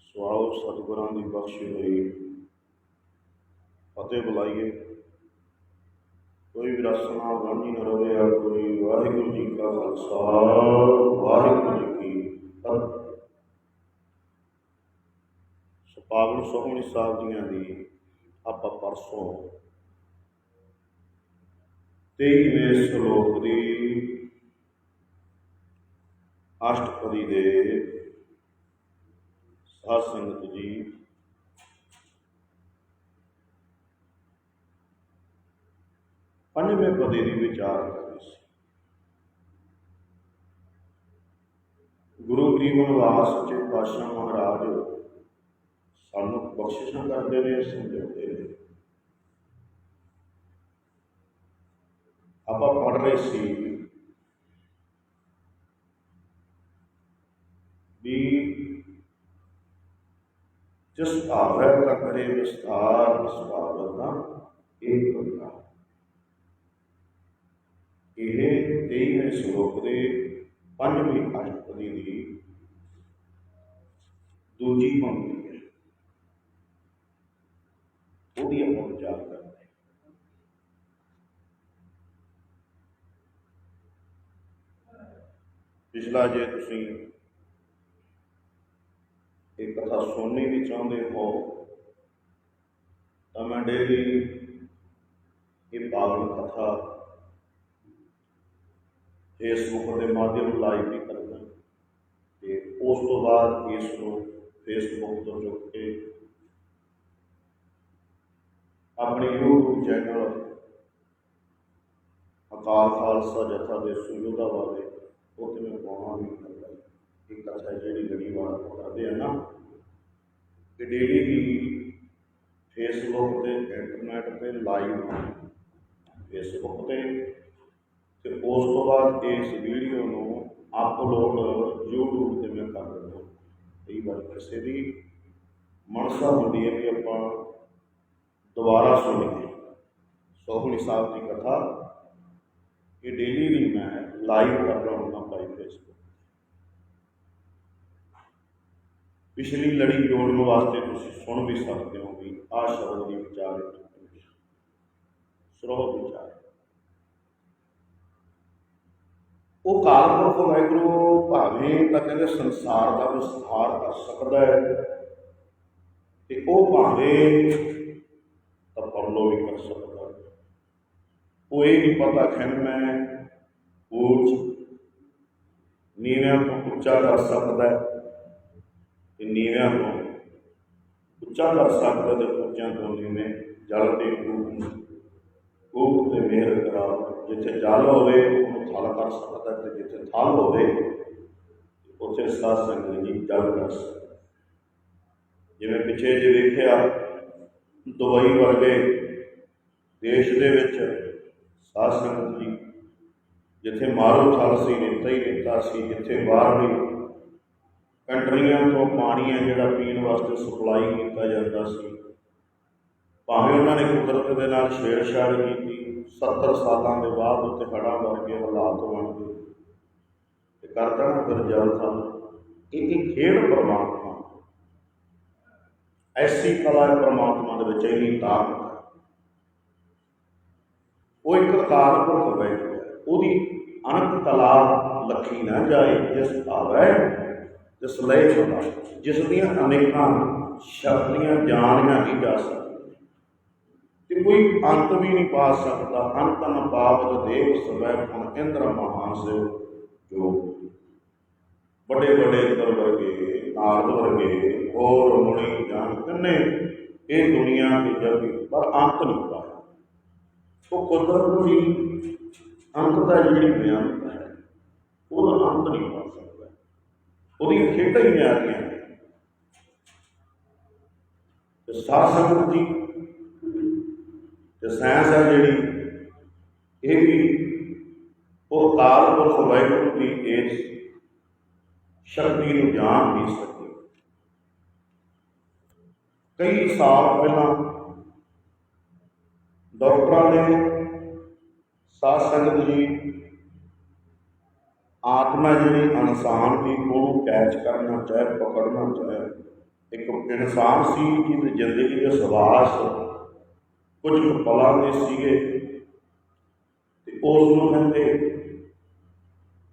ਸਵਾਲ ਸਤਿਗੁਰਾਂ ਦੀ ਬਖਸ਼ੀ ਹੋਈ ਫਤਿਹ ਬੁਲਾਈਏ। ਕੋਈ ਵੀ ਰਸਨਾ ਗਾਣੀ ਨਾ ਰਵੇ ਆ ਕੋਈ। ਵਾਹਿਗੁਰੂ ਜੀ ਕਾ ਖਾਲਸਾ, ਵਾਹਿਗੁਰੂ ਜੀ ਕੀ ਫਤਿਹ। ਸੋ ਸੋਹਣੀ ਸਾਹਿਬ ਜੀਆਂ ਦੀ ਆਪਾਂ ਪਰਸੋਂ 23ਵੇਂ ਸ਼ਲੋਕ ਦੀ ਅਸ਼ਟਪਦੀ ਦੇ ਸਾਧ ਸੰਗਤ ਜੀ ਪੰਜਵੇਂ ਪਦੇ ਦੀ ਵਿਚਾਰ ਕਰ ਰਹੇ ਸੀ। ਗੁਰੂ ਗਰੀਬ ਨਿਵਾਸ ਸੱਚੇ ਪਾਤਸ਼ਾਹ ਮਹਾਰਾਜ ਸਾਨੂੰ ਬਖਸ਼ਿਸ਼ਾਂ ਕਰਦੇ ਨੇ ਸਮਝਾਉਂਦੇ ਨੇ ਆਪਾਂ ਪੜ ਰਹੇ ਸੀ ਵੀ ਜਿਸ ਭਾਵੈ ਕਾ ਕਰੇ ਵਿਸਤਾਰ ਸੁਭਾਵ ਦਾ ਇੱਕ ਬੰਦਾ ਇਹ 23ਵੇਂ ਸ਼ਲੋਕ ਦੇ ਪੰਜਵੀਂ ਅਸ਼ਟਪਦੀ ਦੀ ਦੂਜੀ ਪੰਕਤੀ ਹੈ। ਉਹਦੀ ਆਪਾਂ ਵਿਚਾਰ ਕਰਦੇ ਹਾਂ। ਪਿਛਲਾ ਜੇ ਤੁਸੀਂ ਇਹ ਕਥਾ ਸੁਣਨੀ ਵੀ ਚਾਹੁੰਦੇ ਹੋ, ਤਾਂ ਮੈਂ ਡੇਲੀ ਇਹ ਪਾਵਨ ਕਥਾ ਫੇਸਬੁੱਕ ਦੇ ਮਾਧਿਅਮ ਲਾਈਵ ਵੀ ਕਰਦਾ ਤੇ ਉਸ ਤੋਂ ਬਾਅਦ ਇਸ ਨੂੰ ਫੇਸਬੁੱਕ ਤੋਂ ਚੁੱਕ ਕੇ ਆਪਣੇ YouTube ਚੈਨਲ ਅਕਾਲ ਖਾਲਸਾ ਜਥਾ ਦੇ ਸੁਯੋਧਾ ਵਾਲੇ ਉੱਥੇ ਮੈਂ ਪਾਉਣਾ ਵੀ ਕਰਦਾ। ਇੱਕ ਕਥਾ ਜਿਹੜੀ ਗੜੀ ਵਾਰ ਕਰਦੇ ਆ ਨਾ। ਕਿ ਡੇਲੀ ਵੀ ਫੇਸਬੁੱਕ ਤੇ ਇੰਟਰਨੈਟ ਤੇ ਲਾਈਵ ਫੇਸਬੁੱਕ ਤੇ ਤੇ ਉਸ ਤੋਂ ਬਾਅਦ ਇਸ ਵੀਡੀਓ ਨੂੰ ਅਪਲੋਡ YouTube ਤੇ ਮੈਂ ਕਰ ਦਿੰਦਾ ਕਈ ਵਾਰ ਕਿਸੇ ਦੀ ਮਨਸਾ ਹੁੰਦੀ ਹੈ ਕਿ ਆਪਾਂ ਦੁਬਾਰਾ ਸੁਣੀਏ। ਸੋਹਣੀ ਸਾਹਿਬ ਦੀ ਕਥਾ ਇਹ ਡੇਲੀ ਵੀ ਮੈਂ ਲਾਈਵ ਕਰਦਾ ਹੁੰਦਾ ਭਾਈ ਫੇਸਬੁੱਕ ਪਿਛਲੀ ਲੜੀ ਜੋੜਨ ਵਾਸਤੇ ਤੁਸੀਂ ਸੁਣ ਵੀ ਸਕਦੇ ਹੋ ਵੀ ਆਹ ਸ਼ਬਦ ਦੀ ਵਿਚਾਰ ਸਰੋਹ ਵਿਚਾਰ ਉਹ ਕਾਲਪੁਰਖ ਵਾਹਿਗੁਰੂ ਭਾਵੇਂ ਤਾਂ ਕਹਿੰਦੇ ਸੰਸਾਰ ਦਾ ਵਿਸਥਾਰ ਕਰ ਸਕਦਾ ਹੈ। ਤੇ ਉਹ ਭਾਵੇਂ ਤਾਂ ਪਰਲੋ ਵੀ ਕਰ ਸਕਦਾ ਹੈ। ਉਹ ਇਹ ਨਹੀਂ ਪਤਾ ਖੈਨ ਮੈਂ ਉੱਚ ਨੀਵਿਆਂ ਤੋਂ ਉੱਚਾ ਕਰ ਸਕਦਾ ਹੈ ਤੇ ਨੀਵਿਆਂ ਤੋਂ ਉੱਚਾ ਕਰ ਸਕਦਾ ਤੇ ਉੱਚਿਆਂ ਤੋਂ ਨੀਵੇਂ ਜਲ ਦੇ ਕੂਪ ਕੂਪ ਤੇ ਮਿਹਰ ਕਰਾ ਜਿੱਥੇ ਜਲ ਹੋਵੇ, ਉਹਨੂੰ ਥਲ ਕਰ ਸਕਦਾ ਤੇ ਜਿੱਥੇ ਥਲ ਹੋਵੇ, ਉੱਥੇ ਸਾਧ ਸੰਗਤ ਜੀ ਜਲ ਕਰ ਸਕਦਾ। ਜਿਵੇਂ ਪਿੱਛੇ ਜੇ ਵੇਖਿਆ, ਦੁਬਈ ਵਰਗੇ ਦੇਸ਼ ਦੇ ਵਿੱਚ ਸਾਧ ਸੰਗਤ ਜੀ ਜਿੱਥੇ ਮਾਰੋ ਥਲ ਸੀ, ਨੇਤਾ ਹੀ ਨੇਤਾ ਸੀ, ਜਿੱਥੇ ਬਾਹਰ ਵੀ ਕੰਟਰੀਆਂ ਤੋਂ ਪਾਣੀ ਹੈ ਜਿਹੜਾ ਪੀਣ ਵਾਸਤੇ ਸਪਲਾਈ ਕੀਤਾ ਜਾਂਦਾ ਸੀ, ਭਾਵੇਂ ਉਹਨਾਂ ਨੇ ਕੁਦਰਤ ਦੇ ਨਾਲ ਛੇੜਛਾੜ ਕੀਤੀ 70 ਸਾਲਾਂ ਦੇ ਬਾਅਦ ਉੱਤੇ ਹੜ੍ਹਾਂ ਵਰਗੇ ਹਾਲਾਤ ਬਣ ਗਏ। ਤੇ ਕਰਦਾ ਨਾ ਫਿਰ ਜਲ ਇਹ ਇੱਕ ਖੇਡ ਪਰਮਾਤਮਾ। ਐਸੀ ਕਲਾ ਪਰਮਾਤਮਾ ਦੇ ਵਿੱਚ ਇੰਨੀ ਤਾਕਤ ਹੈ। ਉਹ ਇੱਕ ਅਕਾਲ ਪੁਰਖ ਬੈਠ ਗਿਆ ਉਹਦੀ ਅਨੰਤ ਕਲਾ ਲੱਖੀ ਨਾ ਜਾਏ, ਜਿਸ ਆਵੈ ਜਿਸ ਲੈ ਜਿਸ ਦੀਆਂ ਅਨੇਕਾਂ ਸ਼ਕਤੀਆਂ ਜਾਣੀਆਂ ਨਹੀਂ ਜਾ ਸਕਦੀਆਂ। ਕੋਈ ਅੰਤ ਵੀ ਨਹੀਂ ਪਾ ਸਕਦਾ। ਅੰਤ ਨ ਦੇਵ ਸਵੈ ਹੁਣ ਇੰਦਰ ਮਹਾਨ ਸ਼ਿਵ ਜੋ ਵੱਡੇ ਵੱਡੇ ਇੰਦਰ ਵਰਗੇ, ਨਾਰਦ ਵਰਗੇ, ਹੋਰ ਮੁਨੀ ਜਾਨ ਕਿੰਨੇ ਇਹ ਦੁਨੀਆ ਦੇ ਜਗ ਪਰ ਅੰਤ ਨਹੀਂ ਪਾਇਆ ਉਹ ਕੁਦਰਤ ਨੂੰ ਹੀ ਅੰਤ ਦਾ ਜਿਹੜੀ ਬਿਆਨ ਹੈ, ਉਹਦਾ ਅੰਤ ਨਹੀਂ ਪਾ ਸਕਦਾ। ਉਹਦੀਆਂ ਖੇਡਾਂ ਹੀ ਨਿਆਰੀਆਂ ਰਹੀਆਂ। ਤੇ ਸਾਧ ਸੰਗਤ ਦੀ ਤੇ ਸਾਇੰਸ ਹੈ ਜਿਹੜੀ, ਇਹ ਵੀ ਉਹ ਕਾਲ ਪੁਰਖ ਵਾਹਿਗੁਰੂ ਦੀ ਇਸ ਸ਼ਕਤੀ ਨੂੰ ਜਾਣ ਨਹੀਂ ਸਕੀ ਕਈ ਸਾਲ ਪਹਿਲਾਂ ਡਾਕਟਰਾਂ ਨੇ ਸਾਧ ਸੰਗਤ ਜੀ ਆਤਮਾ ਜਿਹੜੀ ਇਨਸਾਨ ਦੀ ਉਹਨੂੰ ਕੈਚ ਕਰਨਾ ਚਾਹੇ, ਪਕੜਨਾ ਚਾਹੇ, ਇੱਕ ਇਨਸਾਨ ਸੀ ਜਿਹਦੀ ਜ਼ਿੰਦਗੀ ਦੇ ਸਵਾਸ ਕੁਝ ਕੁ ਦੇ ਸੀਗੇ ਤੇ ਉਸ ਨੂੰ ਕਹਿੰਦੇ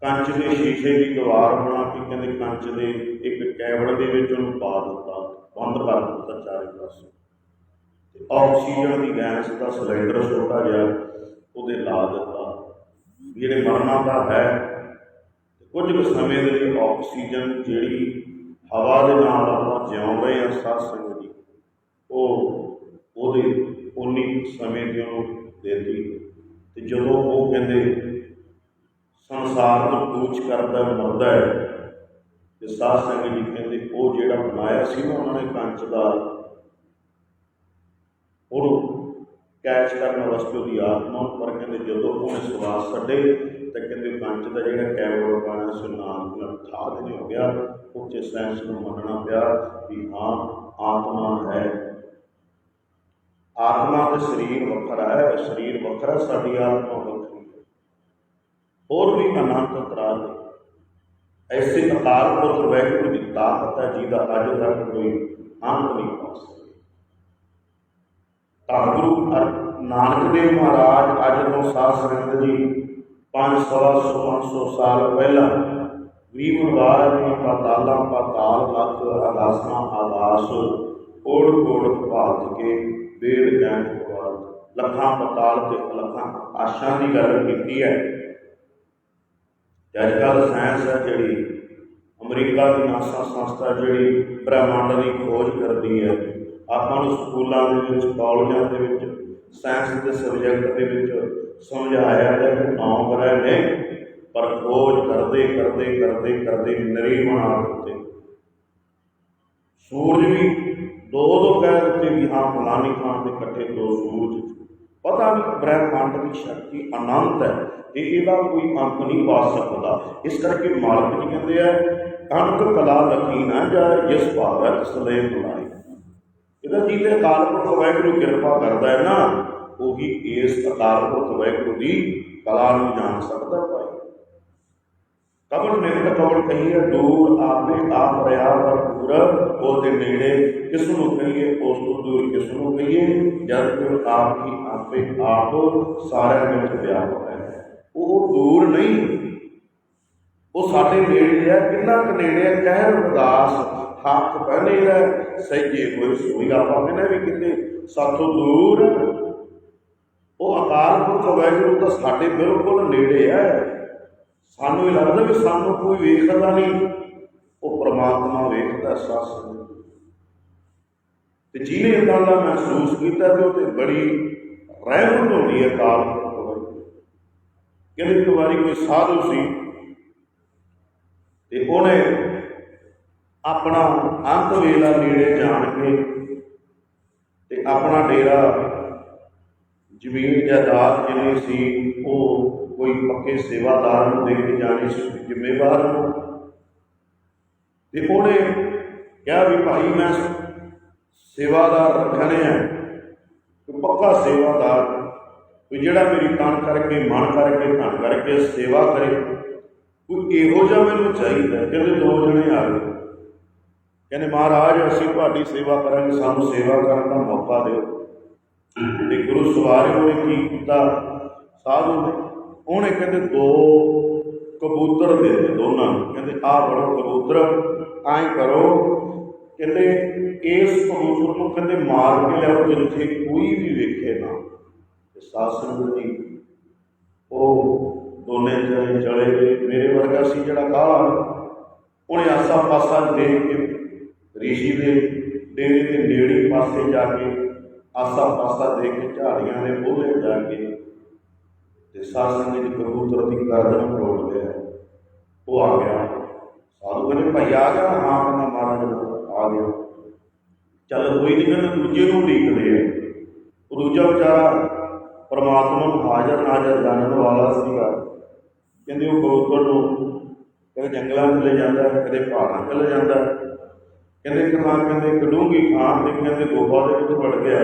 ਕੰਚ ਦੇ ਸ਼ੀਸ਼ੇ ਦੀ ਦੀਵਾਰ ਬਣਾ ਕੇ ਕਹਿੰਦੇ ਕੰਚ ਦੇ ਇੱਕ ਕੈਬਨ ਦੇ ਵਿੱਚ ਉਹਨੂੰ ਪਾ ਦਿੱਤਾ, ਬੰਦ ਕਰ ਦਿੱਤਾ ਚਾਰੇ ਪਾਸੇ। ਤੇ ਆਕਸੀਜਨ ਦੀ ਗੈਸ ਦਾ ਸਿਲੰਡਰ ਛੋਟਾ ਜਿਹਾ ਉਹਦੇ ਲਾ ਦਿੱਤਾ। ਜਿਹੜੇ ਮਰਨਾ ਦਾ ਹੈ, ਤੇ ਕੁਝ ਕੁ ਸਮੇਂ ਦੇ ਲਈ ਆਕਸੀਜਨ ਜਿਹੜੀ ਹਵਾ ਦੇ ਨਾਲ ਆਪਾਂ ਜਿਉਂ ਰਹੇ ਹਾਂ, ਸਾਹ ਸੰਗਤ ਜੀ ਉਹ ਉਹਦੇ ਉਨੀ ਸਮੇਂ ਦੀ ਉਹਨੂੰ ਦੇਤੀ। ਤੇ ਜਦੋਂ ਉਹ ਕਹਿੰਦੇ, ਸੰਸਾਰ ਨੂੰ ਕੂਚ ਕਰਦਾ ਮਰਦਾ ਹੈ, ਤੇ ਸਾਧ ਸੰਗਤ ਜੀ ਕਹਿੰਦੇ, ਉਹ ਜਿਹੜਾ ਬਣਾਇਆ ਸੀ ਨਾ ਉਹਨਾਂ ਨੇ ਕੰਚ ਦਾ ਉਹ ਕੈਚ ਕਰਨ ਵਾਸਤੇ ਉਹਦੀ ਆਤਮਾ ਪਰ ਕਹਿੰਦੇ ਜਦੋਂ ਉਹਨੇ ਸਵਾਸ ਛੱਡੇ, ਤਾਂ ਕਹਿੰਦੇ ਕੰਚ ਦਾ ਜਿਹੜਾ ਕੈਵਲ ਬਣਾ ਸੀ ਨਾਮ ਨਾਲ ਠਾਦ ਨਹੀਂ ਹੋ ਗਿਆ ਉੱਥੇ ਸੈਂਸ ਨੂੰ ਮੰਨਣਾ ਪਿਆ ਵੀ ਹਾਂ, ਆਤਮਾ ਹੈ। ਆਤਮਾ ਤੇ ਸਰੀਰ ਵੱਖਰਾ ਹੈ, ਸਰੀਰ ਵੱਖਰਾ ਸਾਡੀ ਆਤਮਾ ਵੱਖਰੀ ਹੈ। ਹੋਰ ਵੀ ਅਨੰਤ ਤਰ੍ਹਾਂ ਐਸੇ ਅਕਾਲ ਪੁਰਖ ਵਾਹਿਗੁਰੂ ਦੀ ਤਾਕਤ ਹੈ ਜਿਹਦਾ ਅੱਜ ਤੱਕ ਕੋਈ ਅੰਤ ਨਹੀਂ ਪਾ ਸਕਿਆ। ਤਾਂ ਗੁਰੂ ਨਾਨਕ ਦੇਵ ਮਹਾਰਾਜ ਅੱਜ ਤੋਂ ਸਾਧ ਸੰਗਤ ਜੀ ਪੰਜ ਸਵਾ ਸੌ ਸਾਲ ਪਹਿਲਾਂ ਵੀਹ ਵਾਰ ਨੇ ਪਾਤਾਲਾਂ, ਪਾਤਾਲ ਲੱਖ ਆਕਾਸ਼ਾਂ ਆਕਾਸ਼ ਕੋੜ ਕੋੜ ਭਾਤ ਕੇ ਵੇਦ ਗਿਆਨ ਪਵਾਦ ਲੱਖਾਂ ਪਾਤਾਲ ਤੇ ਲੱਖਾਂ ਆਸ਼ਾਂ ਦੀ ਗੱਲ ਕੀਤੀ ਹੈ। ਅੱਜ ਕੱਲ੍ਹ ਸਾਇੰਸ ਹੈ ਜਿਹੜੀ ਅਮਰੀਕਾ ਦੀ ਨਾਸਾ ਸੰਸਥਾ ਜਿਹੜੀ ਬ੍ਰਹਿਮੰਡ ਦੀ ਖੋਜ ਕਰਦੀ ਹੈ। ਆਪਾਂ ਨੂੰ ਸਕੂਲਾਂ ਦੇ ਵਿੱਚ, ਕਾਲਜਾਂ ਦੇ ਵਿੱਚ, ਸਾਇੰਸ ਦੇ ਸਬਜੈਕਟ ਦੇ ਵਿੱਚ ਸਮਝਾਇਆ ਹੈ ਕਿ ਨੌ ਗ੍ਰਹਿ ਨੇ ਪਰ ਖੋਜ ਕਰਦੇ ਕਰਦੇ ਕਰਦੇ ਕਰਦੇ ਨਰੀ ਬਣਾ ਦਿੱਤੇ। ਸੂਰਜ ਵੀ ਦੋ ਦੋ ਕਹਿ ਦਿੱਤੇ ਵੀ ਹਾਂ ਫਲਾਨੀ ਥਾਂ ਤੇ ਇਕੱਠੇ ਦੋ ਸੂਰਜ। ਪਤਾ ਨਹੀਂ ਬ੍ਰਹਿਮੰਡ ਦੀ ਸ਼ਕਤੀ ਅਨੰਤ ਹੈ ਤੇ ਇਹਦਾ ਕੋਈ ਅੰਤ ਨਹੀਂ ਪਾ ਸਕਦਾ। ਇਸ ਕਰਕੇ ਮਾਲਕ ਜੀ ਕਹਿੰਦੇ ਆ, ਕਣਕ ਕਲਾ ਲਖੀ ਨਾ ਜਾਏ, ਜਿਸ ਭਾਵੈ ਸਲੇ ਬੁਲਾਏ। ਇਹਦਾ ਜਿਹਦੇ ਅਕਾਲ ਪੁਰਖ ਵਾਹਿਗੁਰੂ ਕਿਰਪਾ ਕਰਦਾ ਹੈ ਨਾ, ਉਹੀ ਇਸ ਅਕਾਲ ਪੁਰਖ ਵਾਹਿਗੁਰੂ ਦੀ ਕਲਾ ਨੂੰ ਜਾਣ ਸਕਦਾ ਭਾਈ। ਕਬਰ ਨਿਰਤ ਕਬਰ ਹੈ ਦੂਰ ਆਪੇ ਆਪ ਰਿਆ ਪਰ ਦੂਰ ਉਹਦੇ ਨੇੜੇ ਕਿਸ ਨੂੰ ਕਹੀਏ ਉਸ ਤੋਂ ਦੂਰ ਕਿਸ ਨੂੰ ਕਹੀਏ ਜਦ ਕਿ ਆਪ ਹੀ ਆਪੇ ਆਪ ਸਾਰਿਆਂ ਵਿੱਚ ਵਿਆਪਕ ਹੈ ਉਹ ਦੂਰ ਨਹੀਂ। ਉਹ ਸਾਡੇ ਨੇੜੇ ਹੈ, ਕਿੰਨਾ ਕੁ ਨੇੜੇ ਹੈ ਕਹਿਰ ਉਦਾਸ ਹੱਥ ਪਹਿਨੇ ਹੈ ਸਹਿਜੇ ਹੋਏ ਸੋਈ ਆਪਾਂ ਕਹਿੰਦੇ ਵੀ ਕਿਤੇ ਸਾਥੋਂ ਦੂਰ। ਉਹ ਅਕਾਲ ਪੁਰਖ ਵੈਗੁਰੂ ਤਾਂ ਸਾਡੇ ਬਿਲਕੁਲ ਨੇੜੇ ਹੈ। ਸਾਨੂੰ ਇਹ ਲੱਗਦਾ ਵੀ ਸਾਨੂੰ ਕੋਈ ਵੇਖਦਾ ਨਹੀਂ। ਉਹ ਪ੍ਰਮਾਤਮਾ ਵੇਖਦਾ ਸੱਸ ਤੇ ਜਿਹਨੇ ਇਦਾਂ ਦਾ ਮਹਿਸੂਸ ਕੀਤਾ ਤੇ ਉਹ ਤੇ ਬੜੀ ਰਹਿਮਤ ਹੁੰਦੀ ਹੈ ਕਾਲ ਕਹਿੰਦੇ ਇੱਕ ਵਾਰੀ ਕੋਈ ਸਾਧੂ ਸੀ ਤੇ ਉਹਨੇ ਆਪਣਾ ਅੰਤ ਵੇਲਾ ਨੇੜੇ ਜਾਣ ਕੇ ਤੇ ਆਪਣਾ ਡੇਰਾ, ਜ਼ਮੀਨ ਜਾਇਦਾਦ ਜਿਹੜੀ ਸੀ, ਉਹ ਕੋਈ ਪੱਕੇ ਸੇਵਾਦਾਰ ਨੂੰ ਦੇ ਕੇ ਜਾਣੀ ਸੀ, ਜ਼ਿੰਮੇਵਾਰ ਨੂੰ। ਤੇ ਉਹਨੇ ਕਿਹਾ ਵੀ ਭਾਈ, ਮੈਂ ਸੇਵਾਦਾਰ ਰੱਖਣੇ ਆ। ਕੋਈ ਪੱਕਾ ਸੇਵਾਦਾਰ। ਕੋਈ ਜਿਹੜਾ ਮੇਰੀ ਤਨ ਕਰਕੇ, ਮਨ ਕਰਕੇ, ਧਨ ਕਰਕੇ ਸੇਵਾ ਕਰੇ, ਕੋਈ ਇਹੋ ਜਿਹਾ ਮੈਨੂੰ ਚਾਹੀਦਾ ਕਹਿੰਦੇ ਦੋ ਜਣੇ ਆ ਗਏ। ਕਹਿੰਦੇ, ਮਹਾਰਾਜ, ਅਸੀਂ ਤੁਹਾਡੀ ਸੇਵਾ ਕਰਾਂਗੇ, ਸਾਨੂੰ ਸੇਵਾ ਕਰਨ ਦਾ ਮੌਕਾ ਦਿਓ। ਤੇ ਗੁਰੂ ਸਵਾਰਿਓ ਨੇ ਕੀ ਕੀਤਾ? ਸਾਧੂ ਨੇ, ਉਹਨੇ ਕਹਿੰਦੇ, ਦੋ ਕਬੂਤਰ ਦੇ ਦੋਨਾਂ ਨੂੰ। ਕਹਿੰਦੇ, ਆਹ ਬੜੋ ਕਬੂਤਰ, ਐਂ ਕਰੋ ਕਹਿੰਦੇ ਇਸ ਕਬੂਤਰ ਨੂੰ ਕਹਿੰਦੇ ਮਾਰ ਕੇ ਲਿਆਓ ਜਿੱਥੇ ਕੋਈ ਵੀ ਵੇਖੇ ਨਾ। ਤੇ ਸਾਧ ਜੀ, ਉਹ ਦੋਨੇ ਜਣੇ ਚਲੇ ਗਏ। ਮੇਰੇ ਵਰਗਾ ਸੀ ਜਿਹੜਾ ਕਾਲਾ ਉਹਨੇ ਆਸਾ ਪਾਸਾ ਦੇਖ ਕੇ ਰਿਸ਼ੀ ਦੇ ਡੇਰੇ ਦੇ ਨੇੜੇ ਪਾਸੇ ਜਾ ਕੇ ਆਸਾ ਪਾਸਾ ਦੇਖ ਕੇ ਝਾੜੀਆਂ ਦੇ ਬੋਲੇ ਜਾ ਕੇ ਤੇ ਸਾਧ ਸੰਗਤ ਜੀ ਕਬੂਤਰ ਦੀ ਗਰਦਨ ਮਰੋੜ ਲਿਆ। ਉਹ ਆ ਗਿਆ। ਸਾਧੂ ਕਹਿੰਦੇ, ਭਾਈ ਆ ਗਿਆ ਹਾਂ ਕਹਿੰਦਾ ਮਹਾਰਾਜ ਆ ਗਿਆ। ਚੱਲ ਕੋਈ ਨਹੀਂ ਕਹਿੰਦਾ ਦੂਜੇ ਨੂੰ ਉਡੀਕਦੇ ਆ। ਉਹ ਦੂਜਾ ਵਿਚਾਰਾ ਪਰਮਾਤਮਾ ਨੂੰ ਹਾਜ਼ਰ ਨਾਜ਼ਰ ਜਾਣਨ ਵਾਲਾ ਸੀਗਾ। ਕਹਿੰਦੇ ਉਹ ਕਬੂਤਰ ਨੂੰ ਕਦੇ ਜੰਗਲਾਂ 'ਚ ਲੈ ਜਾਂਦਾ, ਕਦੇ ਪਹਾੜਾਂ 'ਚ ਲੈ ਜਾਂਦਾ। ਕਹਿੰਦੇ ਇੱਕ ਕਹਿੰਦੇ ਕਡੂੰਗੀ ਥਾਂ ਦੇ ਕਹਿੰਦੇ ਗੁਫਾ ਦੇ ਵਿੱਚ ਵੜ ਗਿਆ।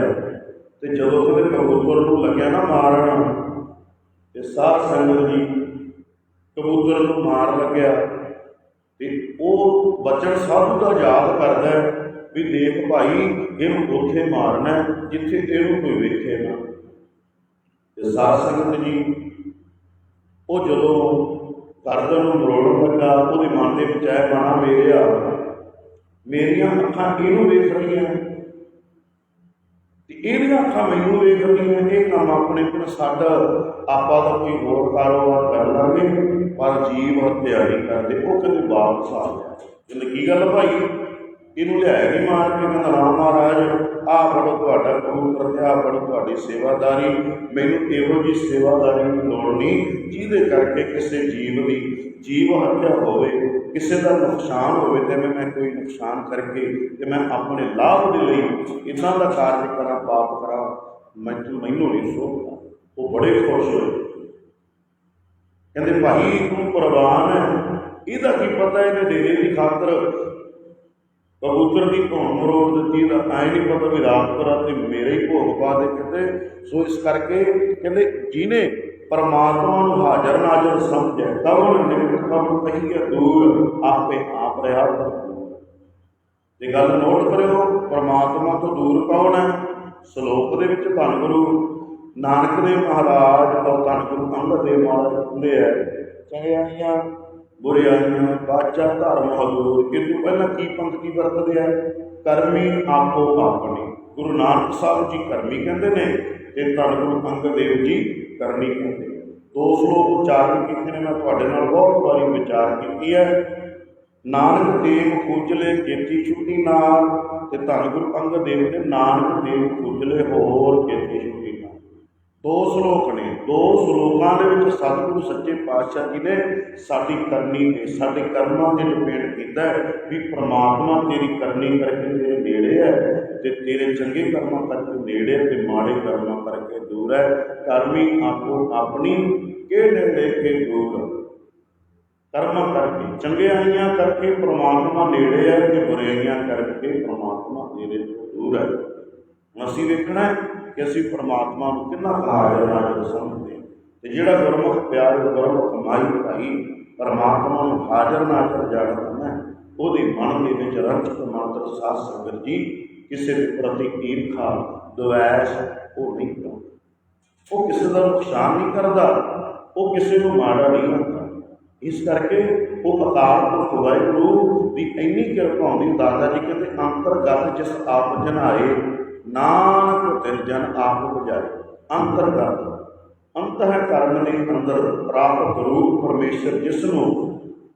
ਤੇ ਜਦੋਂ ਕਹਿੰਦੇ ਕਬੂਤਰ ਨੂੰ ਲੱਗਿਆ ਨਾ ਮਾਰਨ, ਤੇ ਸਾਧ ਸੰਗਤ ਜੀ ਕਬੂਤਰ ਨੂੰ ਮਾਰ ਲੱਗਿਆ। ਤੇ ਉਹ ਬਚਨ ਸਾਧੂ ਦਾ ਯਾਦ ਕਰਦਾ ਵੀ ਦੇਖ ਭਾਈ ਇਹਨੂੰ ਉੱਥੇ ਮਾਰਨਾ ਜਿੱਥੇ ਇਹਨੂੰ ਕੋਈ ਵੇਖੇ ਨਾ। ਤੇ ਸਾਧ ਸੰਗਤ ਜੀ, ਉਹ ਜਦੋਂ ਗਰਦਨ ਨੂੰ ਮਰੋੜਨ ਲੱਗਾ, ਉਹਦੇ ਮਨ ਦੇ ਵਿੱਚ ਆਇਆ ਬਾਣਾ ਮੇਰਿਆ ਮੇਰੀਆਂ ਅੱਖਾਂ ਇਹਨੂੰ ਵੇਖ ਰਹੀਆਂ? ਤੇ ਇਹਦੀਆਂ ਅੱਖਾਂ ਮੈਨੂੰ ਵੇਖ ਰਹੀਆਂ, ਇਹ ਕੰਮ ਆਪਣੇ ਕੋਲ ਸਾਡਾ, ਆਪਾਂ ਦਾ ਕੋਈ ਹੋਰ ਕਾਰੋਬਾਰ ਕਰ ਲਾਂਗੇ। ਪਰ ਜੀਵ ਹੱਤਿਆ ਨਹੀਂ ਕਰਦੇ, ਉਹ ਕਹਿੰਦੇ ਵਾਪਸ ਆ ਗਿਆ। ਕਹਿੰਦੇ, ਕੀ ਗੱਲ ਭਾਈ? ਇਹਨੂੰ ਲਿਆਇਆ ਨਹੀਂ ਮਾਰ ਕੇ? ਕਹਿੰਦਾ ਰਾਮ ਮਹਾਰਾਜ, ਆਹ ਫੜੋ ਤੁਹਾਡਾ ਕਬੂਤਰ ਤੇ ਆਹ ਫੜੋ ਤੁਹਾਡੀ ਸੇਵਾਦਾਰੀ। ਮੈਨੂੰ ਇਹੋ ਜੀ ਸੇਵਾਦਾਰੀ ਦੀ ਲੋੜ ਨਹੀਂ ਜਿਹਦੇ ਕਰਕੇ ਕਿਸੇ ਜੀਵ ਦੀ ਜੀਵ ਹੱਤਿਆ ਹੋਵੇ, ਕਿਸੇ ਦਾ ਨੁਕਸਾਨ ਹੋਵੇ ਤੇ ਮੈਂ ਕੋਈ ਨੁਕਸਾਨ ਕਰਕੇ ਤੇ ਮੈਂ ਆਪਣੇ ਲਾਭ ਦੇ ਲਈ ਇਦਾਂ ਦਾ ਕਾਰਜ ਕਰਾਂ, ਪਾਪ ਕਰਾਂ ਮੈਨੂੰ ਮੈਨੂੰ ਨਹੀਂ ਸੋਚਦਾ ਉਹ ਬੜੇ ਖੁਸ਼ ਹੋਏ। ਕਹਿੰਦੇ ਭਾਈ ਤੂੰ ਕੁਰਬਾਨ ਹੈ। ਇਹਦਾ ਕੀ ਪਤਾ ਇਹਨੇ ਡੇਰੇ ਦੀ ਖਾਤਰ ਕਬੂਤਰ ਦੀ ਭੌਣ ਮਰੋੜ ਦਿੱਤੀ, ਤਾਂ ਐ ਨਹੀਂ ਪਤਾ ਵੀ ਰਾਤ ਬਰਾਤੇ ਮੇਰੇ ਹੀ ਭੋਗ ਪਾ ਦੇ ਕਿਤੇ। ਸੋ ਇਸ ਕਰਕੇ ਕਹਿੰਦੇ ਜਿਹਨੇ ਪਰਮਾਤਮਾ ਨੂੰ ਹਾਜ਼ਰ ਨਾਜ਼ਰ ਸਮਝਿਆ ਤਵਨ ਨਿਮਿਤ ਕਮ ਕਹੀਏ ਦੂਰ, ਆਪੇ ਆਪ ਰਹਾ ਤੇ। ਗੱਲ ਨੋਟ ਕਰਿਓ, ਪਰਮਾਤਮਾ ਤੋਂ ਦੂਰ ਕੌਣ ਹੈ? ਸ਼ਲੋਕ ਦੇ ਵਿੱਚ ਧੰਨ ਗੁਰੂ ਨਾਨਕ ਦੇਵ ਮਹਾਰਾਜ ਔਰ ਧੰਨ ਗੁਰੂ ਅੰਗਦ ਦੇਵ ਮਹਾਰਾਜ ਕਹਿੰਦੇ ਹੈ ਚੰਗਿਆਈਆਂ, ਬੁਰਿਆਈਆਂ ਬਾਚਾ ਧਰਮ ਹਜ਼ੂਰ ਇਹ ਤੋਂ ਪਹਿਲਾਂ ਕੀ ਪੰਕਤੀ ਵਰਤਦੇ ਆ? ਕਰਮੀ ਆਪੋ ਆਪਣੀ। ਗੁਰੂ ਨਾਨਕ ਸਾਹਿਬ ਜੀ ਕਰਮੀ ਕਹਿੰਦੇ ਨੇ ਤੇ ਧੰਨ ਗੁਰੂ ਅੰਗਦ ਦੇਵ ਜੀ ਕਰਮੀ ਕਹਿੰਦੇ ਨੇ। ਦੋ ਸ਼ਲੋਕ ਉਚਾਰਨ ਕੀਤੇ ਨੇ, ਮੈਂ ਤੁਹਾਡੇ ਨਾਲ ਬਹੁਤ ਵਾਰੀ ਵਿਚਾਰ ਕੀਤੀ ਹੈ। ਨਾਨਕ ਦੇਵ ਖੁਜਲੇ ਕੀਤੀ ਛੁੱਟੀ ਨਾਲ ਤੇ ਧੰਨ ਗੁਰੂ ਅੰਗਦ ਦੇਵ ਨੇ ਨਾਨਕ ਦੇਵ ਖੁਜਲੇ ਹੋਰ ਕੀਤੀ ਛੁੱਟੀ ਦੋ ਸ਼ਲੋਕ ਨੇ, ਦੋ ਸ਼ਲੋਕਾਂ ਦੇ ਵਿੱਚ ਸਤਿਗੁਰੂ ਸੱਚੇ ਪਾਤਸ਼ਾਹ ਜੀ ਨੇ ਸਾਡੀ ਕਰਨੀ ਤੇ ਸਾਡੇ ਕਰਮਾਂ ਤੇ ਨਿਪੇੜ ਕੀਤਾ ਹੈ ਵੀ ਪ੍ਰਮਾਤਮਾ ਤੇਰੀ ਕਰਨੀ ਕਰਕੇ ਤੇਰੇ ਨੇੜੇ ਹੈ ਤੇ ਤੇਰੇ ਚੰਗੇ ਕਰਮਾਂ ਕਰਕੇ ਨੇੜੇ ਹੈ ਤੇ ਮਾੜੇ ਕਰਮਾਂ ਕਰਕੇ ਦੂਰ ਹੈ। ਕਰਮੀ ਆਪੋ ਆਪਣੀ ਕੇ ਨੇੜੇ ਕੇ ਦੂਰ। ਕਰਮ ਕਰਕੇ ਚੰਗਿਆਈਆਂ ਕਰਕੇ ਪ੍ਰਮਾਤਮਾ ਨੇੜੇ ਹੈ ਤੇ ਬੁਰਾਈਆਂ ਕਰਕੇ ਪ੍ਰਮਾਤਮਾ ਤੇਰੇ ਤੋਂ ਦੂਰ ਹੈ। ਅਸੀਂ ਵੇਖਣਾ ਕਿ ਅਸੀਂ ਪਰਮਾਤਮਾ ਨੂੰ ਕਿੰਨਾ ਹਾਜ਼ਰ ਨਾਜ਼ਰ ਸਮਝਦੇ ਤੇ ਜਿਹੜਾ ਗੁਰਮੁਖ ਪਿਆਰ, ਗੁਰਮੁਖ ਮਾਈ ਭਾਈ ਪ੍ਰਮਾਤਮਾ ਨੂੰ ਹਾਜ਼ਰ ਨਾਜ਼ਰ ਜਾਣਦਾ ਹੈ, ਉਹਦੇ ਮਨ ਦੇ ਵਿੱਚ ਰੰਜਕ ਮੰਤਰ ਸਾਧ ਸੰਗਤ ਜੀ ਕਿਸੇ ਦੇ ਪ੍ਰਤੀ ਈਰਖਾ ਦੁਆਸ਼ ਉਹ ਨਹੀਂ ਕਰਦਾ। ਉਹ ਕਿਸੇ ਦਾ ਨੁਕਸਾਨ ਨਹੀਂ ਕਰਦਾ, ਉਹ ਕਿਸੇ ਨੂੰ ਮਾੜਾ ਨਹੀਂ ਕਰਦਾ ਇਸ ਕਰਕੇ ਉਹ ਅਕਾਲ ਪੁਰਖ ਵਾਹਿਗੁਰੂ ਦੀ ਇੰਨੀ ਕਿਰਪਾ ਹੁੰਦੀ, ਦਾਦਾ ਜੀ ਕਹਿੰਦੇ ਅੰਤਰਗਤ ਜਿਸ ਆਪ ਜਨਾਏ ਨਾਨਕ ਤਿਲ ਜਨ ਆਪ ਬੁਝਾਏ ਅੰਤਰਗਤ ਅੰਤਹ ਕਰਨ ਦੇ। ਅੰਦਰ ਪ੍ਰਾਪਤ ਰੂਪ ਪਰਮੇਸ਼ਰ ਜਿਸ ਨੂੰ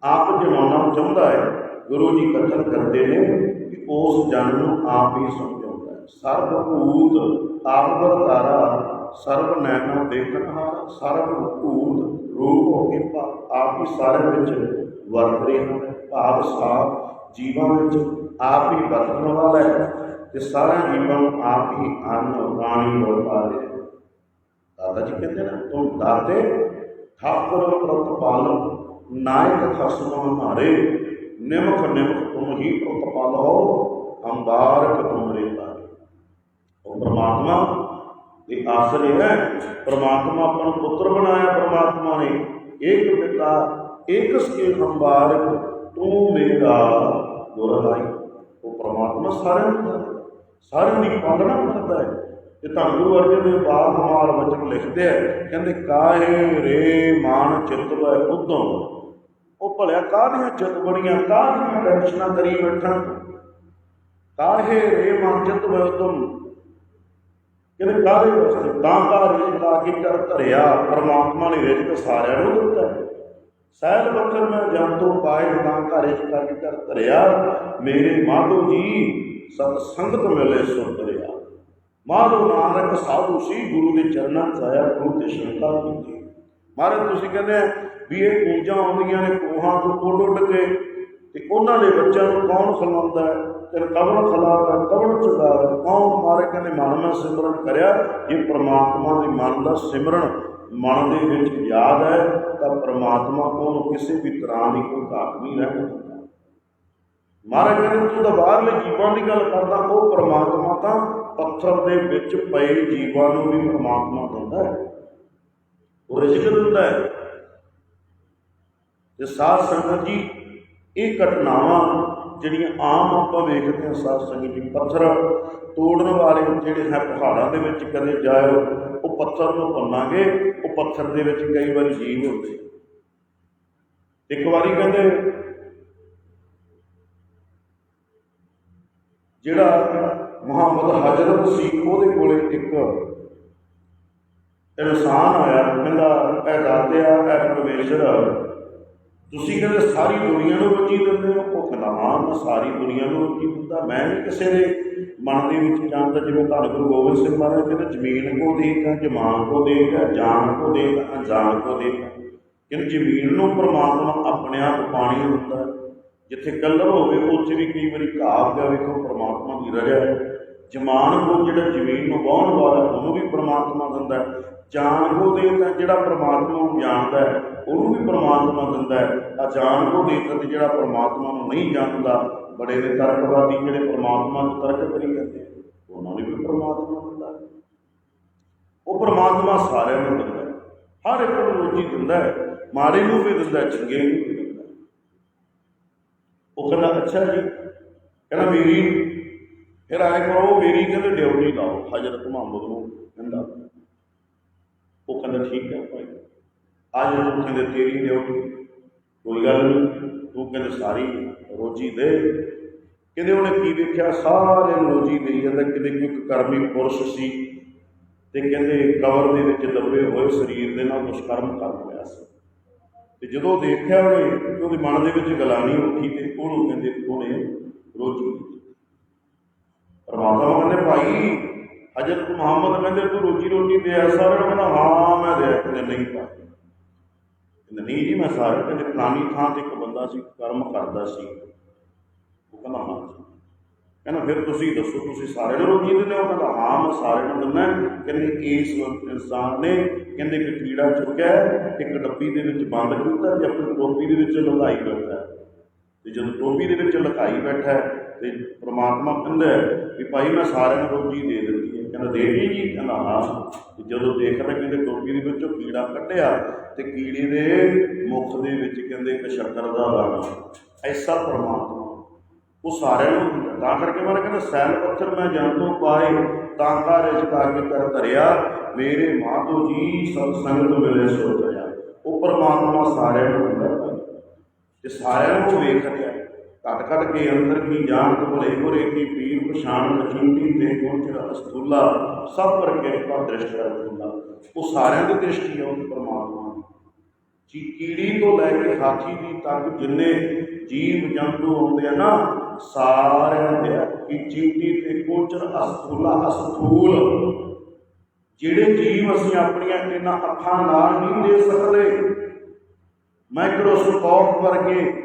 ਆਪ ਜਨਾਉਣਾ ਚਾਹੁੰਦਾ ਹੈ। ਗੁਰੂ ਜੀ ਕਥਨ ਕਰਦੇ ਨੇ ਕਿ ਉਸ ਜਨ ਨੂੰ ਆਪ ਹੀ ਸਮਝਾਉਂਦਾ ਹੈ। ਸਰਬ ਭੂਤ ਆਪ ਵਰਤਾਰਾ ਸਰਬ ਨੈਣਾ ਦੇਖਣ ਸਰਬ ਭੂਤ ਰੂਪ ਹੋ ਕੇ ਆਪ ਹੀ ਸਾਰੇ ਵਿੱਚ ਵਰਤ ਰਹੇ ਹਨ ਭਾਵ ਸਾਹ ਜੀਵਾਂ ਵਿੱਚ ਆਪ ਹੀ ਵਰਤਣ ਵਾਲਾ ਹੈ। ਤੇ ਸਾਰਾ ਜੀਵਾਂ ਨੂੰ ਆਪ ਹੀ ਅੰਨ ਪਾਣੀ ਵਰਤਾ ਰਿਹਾ। ਦਾਦਾ ਜੀ ਕਹਿੰਦੇ ਨੇ ਤੁਮ ਦਾਤੇ ਠਾਕੁਰ ਪ੍ਰਤਪਾਲ ਨਾਇਕ ਖਸਮ ਹਮਾਰੇ ਨਿਮਖ ਨਿਮਖ ਤੁਮ ਹੀ ਪ੍ਰਤਪਾਲ ਹੋ ਅੰਬਾਰਕ ਤੁਮਰੇ ਤਾਰੇ ਉਹ ਪ੍ਰਮਾਤਮਾ ਦੇ ਆਸਰੇ ਹੈ ਪ੍ਰਮਾਤਮਾ ਆਪਾਂ ਨੂੰ ਪੁੱਤਰ ਬਣਾਇਆ, ਪ੍ਰਮਾਤਮਾ ਨੇ ਇੱਕ ਪਿਤਾ, ਇੱਕ ਸਕੇ ਅੰਬਾਰਕ ਤੂੰ ਮੇਰਾ ਗੁਰਹਾਈ ਉਹ ਪ੍ਰਮਾਤਮਾ ਸਾਰਿਆਂ ਨੂੰ ਸਾਰਿਆਂ ਦੀ ਪਾਲਣਾ ਕਰਦਾ ਹੈ। ਤੇ ਧੰਨ ਗੁਰੂ ਅਰਜਨ ਦੇਵ ਬਾਪ ਮਾਲ ਵਚਨ ਲਿਖਦੇ ਆ, ਕਹਿੰਦੇ, ਕਾਹੇ ਰੇ ਮਾਨ ਚਿਤ ਵੈ ਉਦਮ? ਉਹ ਭਲਿਆ, ਕਾਹਦੀਆਂ ਚਿਤ ਬਣੀਆਂ? ਕਾਹਦੀਆਂ ਟੈਨਸ਼ਨਾਂ ਕਰੀ ਬੈਠਾ? ਕਾਹੇ ਰੇ ਮਨ ਚਿਤ ਵਯਤਮ ਕਹਿੰਦੇ, ਕਾਹਦੇ ਵਾਸਤੇ ਤਾਂ ਕਾ ਰਿਜਕ ਲਾ ਕੇ ਕਰ ਧਰਿਆ, ਪਰਮਾਤਮਾ ਨੇ ਰਿਜਕ ਸਾਰਿਆਂ ਨੂੰ ਦਿੱਤਾ ਹੈ। ਸਹਿਲ ਬਖਰ ਮੈਂ ਜਨ ਤੋਂ ਪਾਏ ਤਾਂ ਕਾ ਰਿਜਕ ਕਰ ਧਰਿਆ। ਮੇਰੇ ਮਾਧੋ ਜੀ ਸਤ ਸੰਗਤ ਮਿਲੇ ਸੁਰ ਧਰਿਆ। ਮਾਧੋ ਨਾਨਕ ਸਾਧੂ ਸੀ, ਗੁਰੂ ਦੇ ਚਰਨਾਂ ਚ ਆਇਆ, ਗੁਰੂ ਤੇ ਸ਼ਰਧਾ ਕੀਤੀ ਮਹਾਰਾਜ, ਤੁਸੀਂ ਕਹਿੰਦੇ ਵੀ ਇਹ ਪੂੰਜਾਂ ਆਉਂਦੀਆਂ ਨੇ ਕੋਹਾਂ ਤੋਂ ਉੱਡ ਉੱਡ ਕੇ, ਤੇ ਉਹਨਾਂ ਦੇ ਬੱਚਿਆਂ ਨੂੰ ਕੌਣ ਖਿਲਾਉਂਦਾ ਹੈ? ਤੇ ਕਵਣ ਖਿਲਾਵਾ ਕਵਣ ਚੁਗਾਵਾ ਕੌਣ ਮਾਰੇ ਕਹਿੰਦੇ, ਮਨ ਮੈਂ ਸਿਮਰਨ ਕਰਿਆ? ਇਹ ਪ੍ਰਮਾਤਮਾ ਦੇ ਮਨ ਦਾ ਸਿਮਰਨ ਮਨ ਦੇ ਵਿੱਚ ਯਾਦ ਹੈ, ਤਾਂ ਪ੍ਰਮਾਤਮਾ ਉਹਨੂੰ ਕਿਸੇ ਵੀ ਤਰ੍ਹਾਂ ਦੀ ਕੋਈ ਘਾਟ ਨਹੀਂ ਰਹਿਣ ਦਿੰਦਾ ਮਹਾਰਾਜ ਕਹਿੰਦੇ, ਤੂੰ ਤਾਂ ਬਾਹਰਲੇ ਜੀਵਾਂ ਦੀ ਗੱਲ ਕਰਦਾ, ਉਹ ਪ੍ਰਮਾਤਮਾ ਤਾਂ ਪੱਥਰ ਦੇ ਵਿੱਚ ਪਏ ਜੀਵਾਂ ਨੂੰ ਵੀ ਪ੍ਰਮਾਤਮਾ ਦਿੰਦਾ ਹੈ। ਉਹ ਰਿਜ਼ਕ ਦਿੰਦਾ ਹੈ। ਤੇ ਸਾਧ ਸੰਗਤ ਜੀ, ਇਹ ਘਟਨਾਵਾਂ ਜਿਹੜੀਆਂ ਆਮ ਆਪਾਂ ਵੇਖਦੇ ਹਾਂ ਸਾਧ ਸੰਗਤ ਜੀ ਪੱਥਰ ਤੋੜਨ ਵਾਲੇ ਜਿਹੜੇ ਹੈ ਪਹਾੜਾਂ ਦੇ ਵਿੱਚ ਕਦੇ ਜਾਇਓ, ਉਹ ਪੱਥਰ ਨੂੰ ਭੰਨਾਂਗੇ, ਉਹ ਪੱਥਰ ਦੇ ਵਿੱਚ ਕਈ ਵਾਰੀ ਜੀਵ ਹੁੰਦੇ ਇੱਕ ਵਾਰੀ ਕਹਿੰਦੇ, ਜਿਹੜਾ ਮੁਹੰਮਦ ਹਜ਼ਰਤ ਸੀ, ਉਹਦੇ ਕੋਲੇ ਇੱਕ ਇਨਸਾਨ ਆਇਆ, ਕਹਿੰਦਾ, ਇਹ ਦਾਤਿਆ ਇਹ ਪਰਮੇਸ਼ਰ ਤੁਸੀਂ ਕਹਿੰਦੇ ਸਾਰੀ ਦੁਨੀਆ ਨੂੰ ਰੋਜੀ ਦਿੰਦੇ ਹੋ ਭੁੱਖ ਦਾ ਹਾਂ ਮੈਂ ਸਾਰੀ ਦੁਨੀਆ ਨੂੰ ਰੋਜੀ ਦਿੰਦਾ। ਮੈਂ ਵੀ ਕਿਸੇ ਦੇ ਮਨ ਦੇ ਵਿੱਚ ਜਾਣਦਾ ਜਿਵੇਂ ਧੰਨ ਗੁਰੂ ਗੋਬਿੰਦ ਸਿੰਘ ਮਹਾਰਾਜ ਕਹਿੰਦੇ, ਜ਼ਮੀਨ ਕੋ ਦੇਗਾ ਜਮਾਨ ਕੋ ਦੇਗਾ ਜਾਨ ਕੋ ਦੇਗਾ ਅਣਜਾਣ ਕੋ ਦੇਗਾ ਕਹਿੰਦੇ ਜ਼ਮੀਨ ਨੂੰ ਪਰਮਾਤਮਾ ਆਪਣੇ ਆਪ ਪਾਣੀ ਦਿੰਦਾ। ਜਿੱਥੇ ਕਲਰ ਹੋਵੇ, ਉੱਥੇ ਵੀ ਕਈ ਵਾਰੀ ਘਾਹ ਪਿਆ ਵੇਖੋ, ਪਰਮਾਤਮਾ ਦੀ ਰਜਾ ਹੈ। ਜਮਾਨ ਕੋ ਜਿਹੜਾ ਜ਼ਮੀਨ ਨੂੰ ਵਾਹਣ ਵਾਲਾ ਉਹਨੂੰ ਵੀ ਪਰਮਾਤਮਾ ਦਿੰਦਾ ਹੈ। ਜਾਨ ਕੋ ਦੇ ਜਿਹੜਾ ਪਰਮਾਤਮਾ ਨੂੰ ਜਾਣਦਾ ਹੈ, ਉਹਨੂੰ ਵੀ ਪਰਮਾਤਮਾ ਦਿੰਦਾ ਹੈ। ਆ ਕੋ ਦੇ ਜਿਹੜਾ ਪਰਮਾਤਮਾ ਨੂੰ ਨਹੀਂ ਜਾਣਦਾ, ਬੜੇ ਨੇ ਤਰਕਵਾਦੀ ਜਿਹੜੇ ਪਰਮਾਤਮਾ ਨੂੰ ਤਰਕ ਕਰੀ ਜਾਂਦੇ ਉਹਨਾਂ ਨੂੰ ਵੀ ਪ੍ਰਮਾਤਮਾ ਦਿੰਦਾ ਹੈ। ਉਹ ਪਰਮਾਤਮਾ ਸਾਰਿਆਂ ਨੂੰ ਦਿੰਦਾ ਹੈ। ਹਰ ਇੱਕ ਨੂੰ ਰੋਜੀ ਦਿੰਦਾ ਹੈ, ਮਾੜੇ ਨੂੰ ਵੀ ਦਿੰਦਾ ਚੰਗੇ ਨੂੰ ਵੀ ਦਿੰਦਾ ਹੈ। ਉਹ ਕਹਿੰਦਾ, ਅੱਛਾ ਜੀ, ਕਹਿੰਦਾ, ਮੇਰੀ ਫਿਰ ਆਏ ਕਰੋ ਮੇਰੀ ਕਹਿੰਦੇ ਡਿਊਟੀ ਲਾਓ ਹਜ਼ਰਤ ਮੁਹੰਮਦ ਨੂੰ ਕਹਿੰਦਾ। ਉਹ ਕਹਿੰਦਾ, ਠੀਕ ਹੈ ਭਾਈ। ਅੱਜ ਉਹ ਕਹਿੰਦੇ, ਤੇਰੀ ਡਿਊਟੀ। ਕੋਈ ਗੱਲ ਨਹੀਂ, ਤੂੰ ਕਹਿੰਦੇ, ਸਾਰੀ ਰੋਜੀ ਦੇ। ਕਹਿੰਦੇ, ਉਹਨੇ ਕੀ ਵੇਖਿਆ ਸਾਰੇ ਨੂੰ ਰੋਜੀ ਦੇਈ ਜਾਂਦਾ। ਕਿਤੇ ਕੋਈ ਇੱਕ ਕਰਮੀ ਪੁਰਸ਼ ਸੀ ਤੇ ਕਹਿੰਦੇ, ਕਬਰ ਦੇ ਵਿੱਚ ਦੱਬੇ ਹੋਏ ਸਰੀਰ ਦੇ ਨਾਲ ਦੁਸ਼ਕਰਮ ਕਰ ਰਿਹਾ ਸੀ। ਤੇ ਜਦੋਂ ਦੇਖਿਆ ਉਹਨੇ, ਉਹਦੇ ਮਨ ਦੇ ਵਿੱਚ ਗਲਾਨੀ ਉੱਠੀ ਤੇ ਉਹਨੂੰ ਕਹਿੰਦੇ, ਉਹਨੇ ਰੋਜੀ ਦਿੱਤੀ। ਪਰਮਾਤਮਾ ਕਹਿੰਦੇ ਭਾਈ, ਹਜ਼ਰਤ ਮੁਹੰਮਦ ਕਹਿੰਦੇ, ਤੂੰ ਰੋਜੀ ਰੋਟੀ ਦੇ ਆ ਸਾਰਿਆਂ ਨੂੰ ਕਹਿੰਦਾ, ਹਾਂ, ਮੈਂ ਦੇ ਕਹਿੰਦੇ, ਨਹੀਂ ਭਾਈ। ਕਹਿੰਦੇ, ਨਹੀਂ ਜੀ, ਮੈਂ ਸਾਰੇ ਕਹਿੰਦੇ ਫਲਾਨੀ ਥਾਂ ਤੇ ਇੱਕ ਬੰਦਾ ਸੀ, ਕਰਮ ਕਰਦਾ ਸੀ। ਉਹ ਕਹਿੰਦਾ, ਹਾਂ। ਕਹਿੰਦਾ, ਫਿਰ ਤੁਸੀਂ ਦੱਸੋ, ਤੁਸੀਂ ਸਾਰਿਆਂ ਨੂੰ ਰੋਜੀ ਦਿੰਦੇ ਹੋ? ਕਹਿੰਦਾ, ਹਾਂ, ਮੈਂ ਸਾਰਿਆਂ ਨੂੰ ਦਿੰਦਾ ਕਹਿੰਦੇ, ਇਸ ਇਨਸਾਨ ਨੇ, ਕਹਿੰਦੇ ਕਿ ਕੀੜਾ ਚੁੱਕਿਆ ਇੱਕ ਡੱਬੀ ਦੇ ਵਿੱਚ ਬੰਦ ਕੀਤਾ ਤੇ ਆਪਣੀ ਟੋਪੀ ਦੇ ਵਿੱਚ ਲੁਕਾਈ ਬੈਠਾ ਤੇ ਜਦੋਂ ਟੋਪੀ ਦੇ ਵਿੱਚ ਲੁਕਾਈ ਬੈਠਾ ਹੈ, ਤੇ ਪ੍ਰਮਾਤਮਾ ਕਹਿੰਦਾ ਵੀ ਭਾਈ ਮੈਂ ਸਾਰਿਆਂ ਨੂੰ ਰੋਜੀ ਦੇ ਦਿੱਤੀ ਹੈ। ਕਹਿੰਦਾ ਦੇ ਜੀ? ਕਹਿੰਦਾ ਹਾਂ ਤੇ ਜਦੋਂ ਦੇਖਦਾ ਕਹਿੰਦੇ ਟੋਪੀ ਦੇ ਵਿੱਚੋਂ ਕੀੜਾ ਕੱਢਿਆ ਤੇ ਕੀੜੇ ਦੇ ਮੁਖ ਦੇ ਵਿੱਚ ਕਹਿੰਦੇ ਇੱਕ ਸ਼ੱਕਰ ਦਾ ਦਾਣਾ ਐਸਾ ਪ੍ਰਮਾਤਮਾ। ਉਹ ਸਾਰਿਆਂ ਨੂੰ ਦਿੰਦਾ। ਤਾਂ ਕਰਕੇ ਮੈਂ ਕਹਿੰਦਾ ਸੈਲ ਪੱਥਰ ਮੈਂ ਜਨ ਤੋਂ ਪਾਏ ਤਾਂ ਕਾ ਰਿਜਕ ਆ ਕੇ ਕਰ ਧਰਿਆ ਮੇਰੇ ਮਾਧੋ ਜੀ ਸਤ ਸੰਗਤ ਮਿਲੇ ਸੋ ਧਰਿਆ ਉਹ ਪਰਮਾਤਮਾ ਸਾਰਿਆਂ ਨੂੰ ਦਿੰਦਾ ਭਾਈ। ਸਾਰਿਆਂ ਨੂੰ ਵੇਖ ਰਿਹਾ ਘਟ ਘਟ ਕੇ ਅੰਦਰ ਕੀ ਜਾਣਤ ਭਲੇ ਗੁਰੇ ਕੀ ਪੀਰ, ਪਛਾਣ ਚੁੰਟੀ ਤੇ ਪਹੁੰਚਿਆ ਅਸਤੁਲਾ, ਸਭ ਪਰ ਕਿਰਪਾ, ਦ੍ਰਿਸ਼ਟ ਕਰਦਾ ਉਹ ਸਾਰਿਆਂ ਦੀ ਦ੍ਰਿਸ਼ਟੀ ਹੈ, ਉਹ ਪ੍ਰਮਾਤਮਾ ਦੀ। ਜੀ, ਕੀੜੀ ਤੋਂ ਲੈ ਕੇ ਹਾਥੀ ਦੀ ਤੱਕ ਜਿੰਨੇ ਜੀਵ ਜੰਤੂ ਆਉਂਦੇ ਆ ਨਾ, ਸਾਰਿਆਂ ਦੇ ਕੀ ਚੀਟੀ ਤੇ ਕੋਚਰ ਅਸਤੂਲਾ, ਅਸਤੂਲ। ਜਿਹੜੇ ਜੀਵ ਅਸੀਂ ਆਪਣੀਆਂ ਇਹਨਾਂ ਅੱਖਾਂ ਨਾਲ ਨਹੀਂ ਦੇ ਸਕਦੇ ਮਾਈਕਰੋਸਕੋਪ ਵਰਗੇ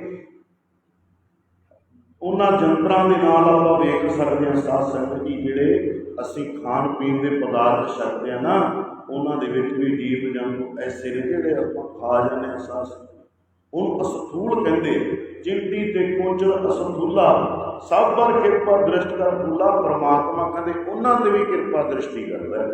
ਉਹਨਾਂ ਜੰਤਰਾਂ ਦੇ ਨਾਲ ਆਪਾਂ ਵੇਖ ਸਕਦੇ ਹਾਂ ਸਾਧ ਸੰਗਤ ਜੀ ਜਿਹੜੇ ਅਸੀਂ ਖਾਣ ਪੀਣ ਦੇ ਪਦਾਰਥ ਛਕਦੇ ਆ ਨਾ, ਉਹਨਾਂ ਦੇ ਵਿੱਚ ਵੀ ਜੀਵ ਜੰਤੂ ਐਸੇ ਨੇ ਜਿਹੜੇ ਆਪਾਂ ਖਾ ਜਾਂਦੇ ਹਾਂ ਸਾਧ ਸੰਗਤ ਉਹਨੂੰ ਅਸਥੂਲ ਕਹਿੰਦੇ, ਚਿੰਟੀ ਤੇ ਕੁੰਜ ਅਸਥੂਲਾ, ਸਭ ਪਰ ਕਿਰਪਾ ਦ੍ਰਿਸ਼ਟ ਕਰ ਫੁੱਲਾ, ਪ੍ਰਮਾਤਮਾ ਕਹਿੰਦੇ ਉਹਨਾਂ ਤੇ ਵੀ ਕਿਰਪਾ ਦ੍ਰਿਸ਼ਟੀ ਕਰਦਾ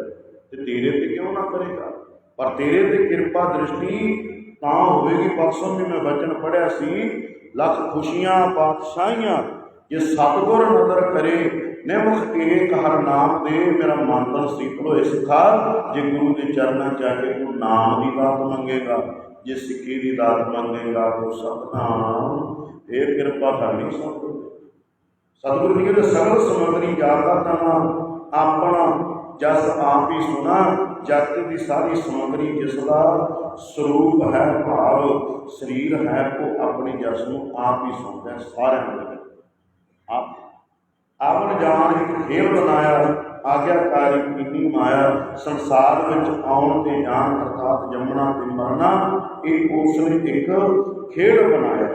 ਤੇ ਤੇਰੇ ਤੇ ਕਿਉਂ ਨਾ ਕਰੇਗਾ? ਪਰ ਤੇਰੇ ਤੇ ਕਿਰਪਾ ਦ੍ਰਿਸ਼ਟੀ ਤਾਂ ਹੋਵੇਗੀ ਪਰਸੋਂ ਵੀ ਮੈਂ ਵਚਨ ਪੜਿਆ ਸੀ, ਲੱਖ ਖੁਸ਼ੀਆਂ, ਪਾਤਸ਼ਾਹੀਆਂ, ਜੇ ਸਤਿਗੁਰ ਨਦਰ ਕਰੇ, ਨਿਮਖ ਏਕ ਹਰ ਨਾਮ ਦੇ, ਮੇਰਾ ਮਨ ਤਨ ਸੀਤਲ ਹੋਏ ਸਿਖਾ ਜੇ ਗੁਰੂ ਦੇ ਚਰਨਾਂ ਚ ਆ ਕੇ ਤੂੰ ਨਾਮ ਦੀ ਦਾਤ ਮੰਗੇਗਾ, ਜੇ ਸਿੱਖੀ ਦੀ ਦਾਤ ਮੰਗੇਗਾ ਤੂੰ ਸਤਨਾਮ। ਇਹ ਕਿਰਪਾ ਕਰਨੀ ਸਤਿਗੁਰ ਸਤਿਗੁਰੂ ਜੀ ਕਹਿੰਦੇ ਸਗਲ ਸਮਗਰੀ ਜਾਤਾ ਤਨਾ ਆਪਣਾ ਜਸ ਆਪ ਹੀ ਸੁਣਾ ਜਗਤ ਦੀ ਸਾਰੀ ਸਮਗਰੀ ਜਿਸ ਦਾ ਸਰੂਪ ਹੈ ਭਾਵ ਸਰੀਰ ਹੈ ਉਹ ਆਪਣੀ ਜਸ ਨੂੰ ਆਪ ਹੀ ਸੁਣਦਾ ਹੈ ਸਾਰਿਆਂ ਦੇ ਵਿੱਚ। ਆਪ ਆਪਨ ਜਾਨ ਇੱਕ ਖੇਲ ਬਣਾਇਆ ਆਗਿਆਕਾਰੀ ਕੀਤੀ ਮਾਇਆ ਸੰਸਾਰ ਵਿੱਚ ਆਉਣ ਤੇ ਜਾਣ ਅਰਥਾਤ ਜੰਮਣਾ ਤੇ ਮਰਨਾ ਇਹ ਉਸਨੇ ਇੱਕ ਖੇਡ ਬਣਾਇਆ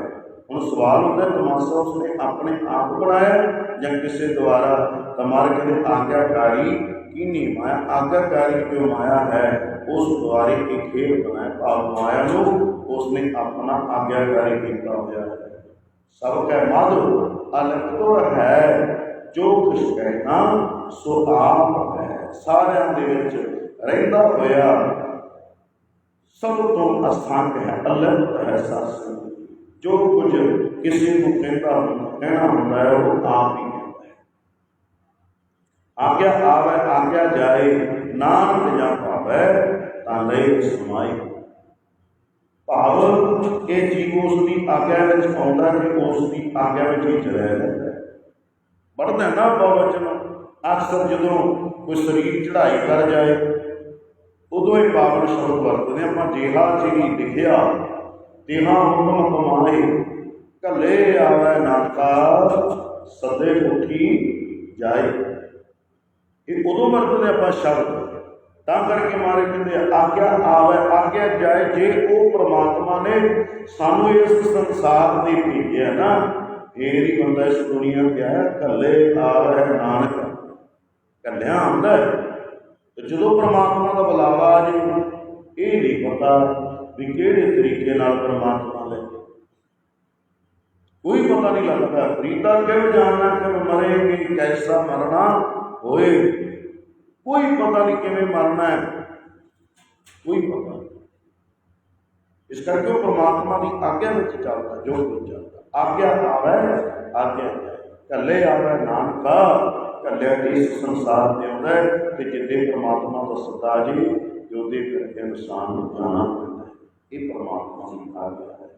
ਹੁਣ ਸਵਾਲ ਹੁੰਦਾ ਹੈ, ਤਮਾਸ਼ਾ ਉਸਨੇ ਆਪਣੇ ਆਪ ਬਣਾਇਆ ਜਾਂ ਕਿਸੇ ਦੁਆਰਾ ਤਮਾਰ ਕਹਿੰਦੇ ਆਗਿਆਕਾਰੀ ਕੀਨੀ ਮਾਇਆ ਆਗਿਆਕਾਰੀ ਜੋ ਮਾਇਆ ਹੈ, ਉਸ ਦੁਆਰੇ ਇੱਕ ਖੇਡ ਬਣਾਇਆ। ਭਾਵ ਮਾਇਆ ਨੂੰ ਉਸਨੇ ਆਪਣਾ ਆਗਿਆਕਾਰੀ ਕੀਤਾ ਹੋਇਆ ਹੈ। ਸਭ ਕੈ ਮਾਧੁ ਅਲਕਤੁਰ ਹੈ, ਜੋ ਕੁਛ ਕਹਿਣਾ, ਸੋ ਆਪ ਹੈ। ਸਾਰਿਆਂ ਦੇ ਵਿੱਚ ਰਹਿੰਦਾ ਹੋਇਆ ਸਭ ਤੋਂ ਅਸਥਾਨ ਹੈ ਅਲੱਗ ਹੈ ਸਾਸਨ ਜੋ ਕੁਝ ਕਿਸੇ ਨੂੰ ਕਹਿੰਦਾ ਹੁੰਦਾ ਕਹਿਣਾ ਹੁੰਦਾ ਹੈ, ਉਹ ਆਪ ਆਗਿਆ ਆਵੇ, ਆਗਿਆ ਜਾਏ ਨਾਨਕ ਜਾਂ ਭਾਵੈ, ਤਾਂ ਲੈ ਸਮਾਈ। ਭਾਵ ਇਹ ਜੀਵ ਉਸ ਦੀ ਆਗਿਆ ਵਿੱਚ ਆਉਂਦਾ ਤੇ ਉਸ ਦੀ ਆਗਿਆ ਵਿੱਚ ਹੀ ਚਲਿਆ ਰਹਿੰਦਾ ਹੈ। ਨਾ ਬਹੁਵਚਨ ਅਕਸਰ ਜਦੋਂ ਕੋਈ ਸਰੀਰ ਚੜਾਈ ਕਰ ਜਾਏ, ਉਦੋਂ ਹੀ ਪਾਵਨ ਸ਼ਬਦ ਵਰਤਦੇ ਆਪਾਂ। ਜਿਹਾ ਜੀ ਲਿਖਿਆ ਤਿਹਾ ਹੁਕਮ ਕਮਾਏ। ਕੱਲੇ ਆਵੇ ਨਾਨਕਾ, ਸਦੇ ਉਠੀ ਜਾਏ। ਇਹ ਉਦੋਂ ਵਰਤਦੇ ਆਪਾਂ ਸ਼ਬਦ ਤਾਂ ਕਰਕੇ ਮਾਰੇ ਕਹਿੰਦੇ ਆ, ਆਗਿਆ ਆਵੇ ਆਗਿਆ ਜਾਏ ਜੇ ਉਹ ਪ੍ਰਮਾਤਮਾ ਨੇ ਸਾਨੂੰ ਇਸ ਸੰਸਾਰ ਦੇ ਭੇਜਿਆ ਨਾ ਫੇਰ ਹੀ ਬੰਦਾ ਇਸ ਦੁਨੀਆ ਤੇ ਆਇਆ ਕੱਲੇ ਆਵੇ ਨਾਨਕ। ਕੱਲਿਆ ਆਉਂਦਾ ਤੇ ਜਦੋਂ ਪ੍ਰਮਾਤਮਾ ਦਾ ਬੁਲਾਵਾ ਆ ਜੇ ਇਹ ਨਹੀਂ ਪਤਾ ਵੀ ਕਿਹੜੇ ਤਰੀਕੇ ਨਾਲ ਪ੍ਰਮਾਤਮਾ ਲੈ ਕੋਈ ਪਤਾ ਨਹੀਂ ਲੱਗਦਾ ਫਰੀਦਾ ਕਿਵੇਂ ਜਾਣਨਾ ਕਿ ਮਰੇਗੇ ਕੈਸਾ ਮਰਨਾ ਹੋਏ ਕੋਈ ਪਤਾ ਨਹੀਂ ਕਿਵੇਂ ਮਰਨਾ ਹੈ ਕੋਈ ਪਤਾ ਨਹੀਂ ਇਸ ਕਰਕੇ ਉਹ ਪ੍ਰਮਾਤਮਾ ਦੀ ਆਗਿਆ ਵਿੱਚ ਚੱਲਦਾ ਜੋ ਕੁਝ ਚੱਲਦਾ ਆਗਿਆ ਆਵੇ ਆਗਿਆ ਜਾਏ ਕੱਲੇ ਆਵੇ ਨਾਨਕਾ ਕੱਲੇ ਇਸ ਸੰਸਾਰ ਤੇ ਆਉਂਦਾ ਹੈ ਤੇ ਜਿੱਦੇ ਪ੍ਰਮਾਤਮਾ ਦਾ ਸਦਾ ਜੀ ਜੋਦੇ ਫਿਰ ਇਨਸਾਨ ਨੂੰ ਜਾਣਾ ਪੈਂਦਾ ਹੈ ਇਹ ਪ੍ਰਮਾਤਮਾ ਦੀ ਆਗਿਆ ਹੈ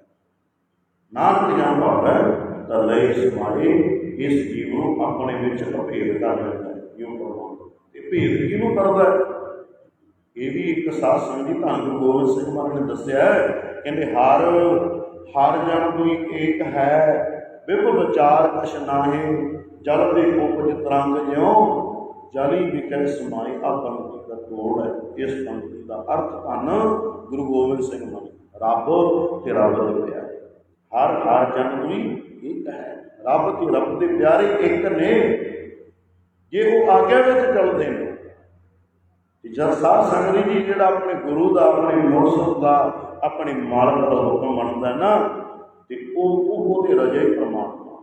ਨਾਨਕ ਜਾਂ ਭਾਵੈ ਤਾਂ ਲਈ ਸਮਾਏ ਇਸ ਜੀਵ ਨੂੰ ਆਪਣੇ ਵਿੱਚ ਅਭੇਦ ਕਰ ਲੈਂਦਾ ਹੈ ਜੋ ਤੇ ਭੇਦ ਕਿਹਨੂੰ ਕਰਦਾ ਇਹ ਵੀ ਇੱਕ ਸਾਧ ਸੰਗਤ ਜੀ ਧੰਨ ਗੁਰੂ ਗੋਬਿੰਦ ਸਿੰਘ ਮਹਾਰਾਜ ਨੇ ਦੱਸਿਆ ਕਹਿੰਦੇ, ਹਰ ਹਰ ਜਨ ਕੋਈ ਏਕ ਹੈ। ਵਿਭ ਵਿਚਾਰ ਕਛ ਨਾਹੀ ਜਲ ਦੇ ਉਪਜ ਤਰੰਗ ਜਿਉ, ਜਲੀ ਵਿਕੈ ਸਮਾਈ ਆਪਨ ਕੀ ਦਾ ਤੋੜ ਹੈ? ਇਸ ਪੰਕਤੀ ਦਾ ਅਰਥ ਧੰਨ ਗੁਰੂ ਗੋਬਿੰਦ ਸਿੰਘ ਮਹਾਰਾਜ। ਰੱਬ ਤੇ ਰੱਬ ਦੇ ਪਿਆਰੇ ਹਰ ਹਰ ਜਨ ਕੋਈ ਏਕ ਹੈ। ਰੱਬ ਤੇ ਰੱਬ ਦੇ ਪਿਆਰੇ ਇੱਕ ਨੇ। ਜੇ ਉਹ ਆਗਿਆ ਵਿੱਚ ਚੱਲਦੇ ਨੇ ਜਦ ਸਾਧ ਸੰਗਤ ਜੀ ਜਿਹੜਾ ਆਪਣੇ ਗੁਰੂ ਦਾ, ਆਪਣੇ ਮੌਸਮ ਦਾ, ਆਪਣੇ ਮਾਲਕ ਦਾ ਹੁਕਮ ਮੰਨਦਾ ਨਾ, ਤੇ ਉਹ ਉਹ ਉਹਦੇ ਰਜੇ ਹੀ ਪ੍ਰਮਾਤਮਾ।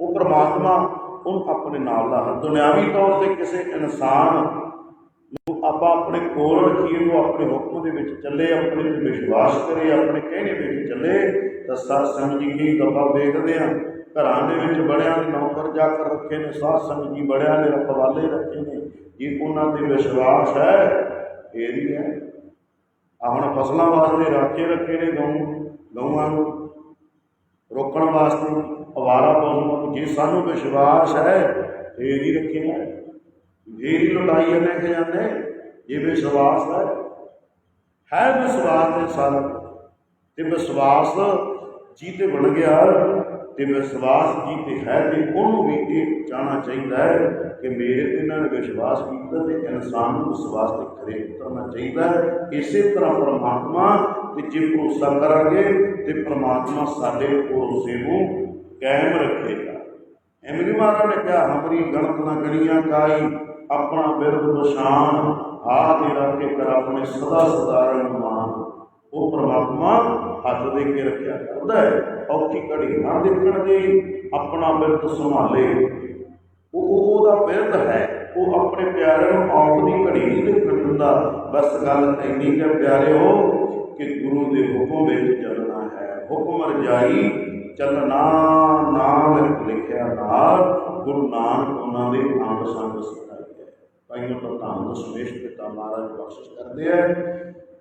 ਉਹ ਪ੍ਰਮਾਤਮਾ ਉਹਨੂੰ ਆਪਣੇ ਨਾਲ ਦਾ ਦੁਨਿਆਵੀ ਤੌਰ ਤੇ ਕਿਸੇ ਇਨਸਾਨ ਨੂੰ ਆਪਾਂ ਆਪਣੇ ਕੋਲ ਰੱਖੀਏ, ਉਹ ਆਪਣੇ ਹੁਕਮ ਦੇ ਵਿੱਚ ਚੱਲੇ, ਆਪਣੇ ਤੇ ਵਿਸ਼ਵਾਸ ਕਰੇ, ਆਪਣੇ ਕਹਿਣੇ ਵਿੱਚ ਚੱਲੇ, ਤਾਂ ਸਾਧ ਸੰਗਤ ਜੀ ਕੀ ਦਫਾ ਵੇਖਦੇ ਆ। ਘਰਾਂ ਦੇ ਵਿੱਚ ਬੜਿਆਂ ਨੇ ਨੌਕਰ ਜਾ ਕਰ ਰੱਖੇ ਨੇ, ਸਾਧ ਸੰਗਤ ਜੀ ਬੜਿਆਂ ਨੇ ਰਖਵਾਲੇ ਰੱਖੇ ਨੇ। ਜੇ, ਉਹਨਾਂ ਤੇ ਵਿਸ਼ਵਾਸ ਹੈ ਫੇਰ ਹੀ ਹੈ। ਆ ਹੁਣ ਫਸਲਾਂ ਵਾਸਤੇ ਰਾਖੇ ਰੱਖੇ ਨੇ ਗਊ, ਗਊਆਂ ਨੂੰ ਰੋਕਣ ਵਾਸਤੇ ਅਵਾਰਾ ਪਸ਼ੂਆਂ ਜੇ ਸਾਨੂੰ ਵਿਸ਼ਵਾਸ ਹੈ ਫੇਰ ਹੀ ਰੱਖੇ ਨੇ। ਫੇਰ ਹੀ ਲੁਟਾਈ ਲੈ ਕੇ ਜਾਂਦੇ। ਜੇ ਵਿਸ਼ਵਾਸ ਹੈ ਹੈ ਵਿਸ਼ਵਾਸ ਤੇ ਸਾਰਾ ਤੇ ਵਿਸ਼ਵਾਸ ਜੀ ਤੇ ਬਣ ਗਿਆ। ਤੇ ਵਿਸ਼ਵਾਸ ਜੀ ਤੇ ਹੈ ਤੇ ਉਹਨੂੰ ਵੀ ਇਹ ਜਾਣਾ ਚਾਹੀਦਾ ਹੈ ਕਿ ਮੇਰੇ ਤੇ ਇਹਨਾਂ ਨੇ ਵਿਸ਼ਵਾਸ ਕੀਤਾ ਤੇ ਇਨਸਾਨ ਨੂੰ ਵਿਸ਼ਵਾਸ ਤੇ ਖਰੇ ਉਤਰਨਾ ਚਾਹੀਦਾ ਹੈ। ਇਸੇ ਤਰ੍ਹਾਂ ਪਰਮਾਤਮਾ ਤੇ ਜੇ ਭਰੋਸਾ ਕਰਾਂਗੇ ਤੇ ਪਰਮਾਤਮਾ ਸਾਡੇ ਭਰੋਸੇ ਨੂੰ ਕਾਇਮ ਰੱਖੇਗਾ। ਐਵੇਂ ਨਹੀਂ ਮਹਾਰਾਜ ਨੇ ਕਿਹਾ ਹਮਰੀ ਗਣਤ ਨਾ ਗਣੀਆਂ ਕਾਈ ਆਪਣਾ ਬਿਰਦ ਨਿਸ਼ਾਨ ਆ ਤੇਰਾ ਕੇ ਕਰ ਆਪਣੇ ਸਦਾ ਸਦਾ ਰੰਗਮਾਨ ਉਹ ਪ੍ਰਮਾਤਮਾ ਹੱਥ ਦੇ ਕੇ ਰੱਖਿਆ ਕਰਦਾ ਹੈ। ਔਖੀ ਘੜੀ ਨਾ ਦੇਖਣ ਦੀ, ਆਪਣਾ ਬਿਰਦ ਸੰਭਾਲੇ। ਉਹ ਉਹਦਾ ਬਿਰਦ ਹੈ, ਉਹ ਆਪਣੇ ਪਿਆਰੇ ਨੂੰ ਔਖ ਦੀ ਘੜੀ ਨਹੀਂ ਦੇਖਣ ਦਿੰਦਾ। ਬਸ ਗੱਲ ਇੰਨੀ ਕਿ ਪਿਆਰੇ ਕਿ ਗੁਰੂ ਦੇ ਹੁਕਮ ਵਿੱਚ ਚੱਲਣਾ ਹੈ। ਹੁਕਮ ਰਜਾਈ ਚੱਲਣਾ, ਨਾਮ ਲਿਖਿਆ ਨਾਲ ਗੁਰੂ ਨਾਨਕ ਉਹਨਾਂ ਦੇ ਅੰਗ ਸੰਗ ਸਿਖਾਈ ਹੈ ਭਾਈਆਂ ਤੋਂ ਧੰਨ ਪਿਤਾ ਮਹਾਰਾਜ ਬਖਸ਼ਿਸ਼ ਕਰਦੇ ਆ।